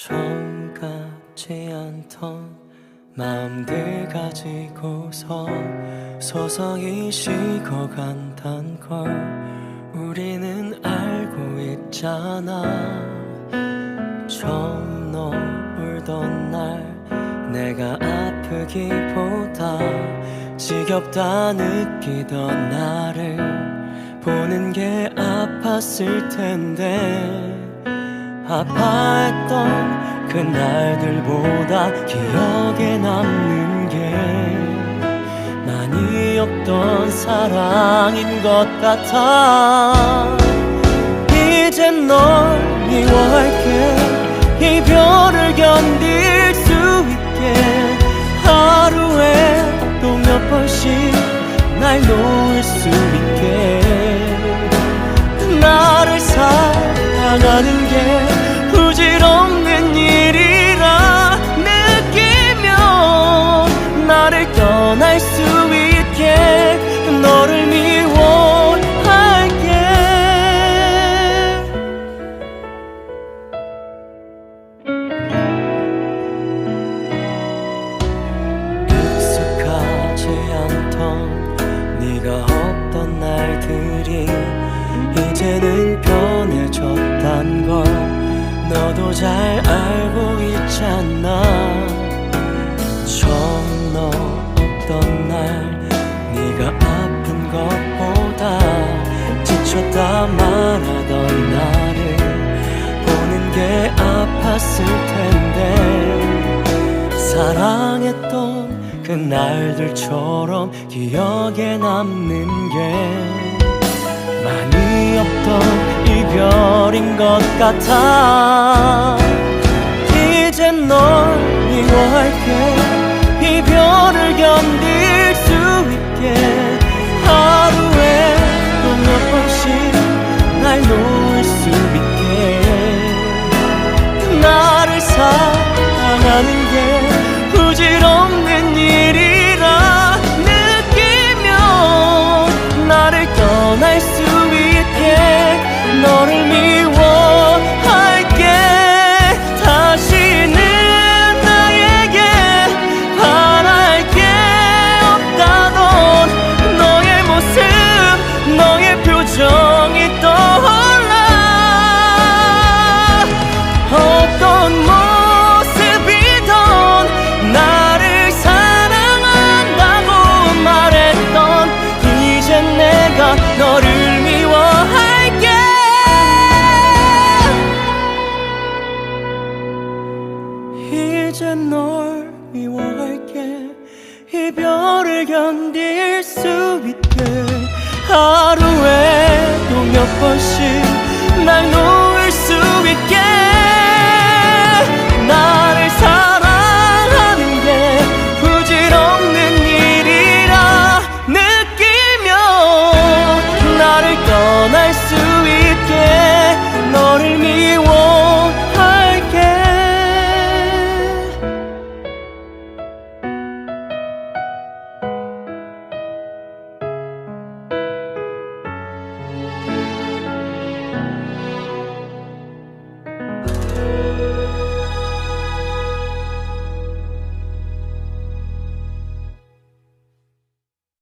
처음 같지 않던 마음들 가지고서 서서히 식어간단 걸 우리는 알고 있잖아. 처음 너 울던 날 내가 아프기보다 지겹다 느끼던 나를 보는 게 아팠을 텐데 아파했던 그날들보다 기억에 남는 게 많이 없던 사랑인 것 같아. 이젠 널 미워할게. 이별을 견딜 수 있게. 하루에 또 몇 번씩 날 놓을 수 있게. 나를 사랑하는 나를 떠날 수 있게 너를 미워할게. 익숙하지 않던 네가 없던 날들이 이제는 변해졌단 걸 너도 잘 알고 있잖아 말하던 나를 보는 게 아팠을 텐데 사랑했던 그 날들처럼 기억에 남는 게 많이 없던 이별인 것 같아. 이젠 널 미워할게. 이별을 견딜 수 있게 수 있게 너를 미 너를 미워할게. 이제 널 미워할게. 이별을 견딜 수 있게. 하루에 또몇 번씩 날 놓을 수 있게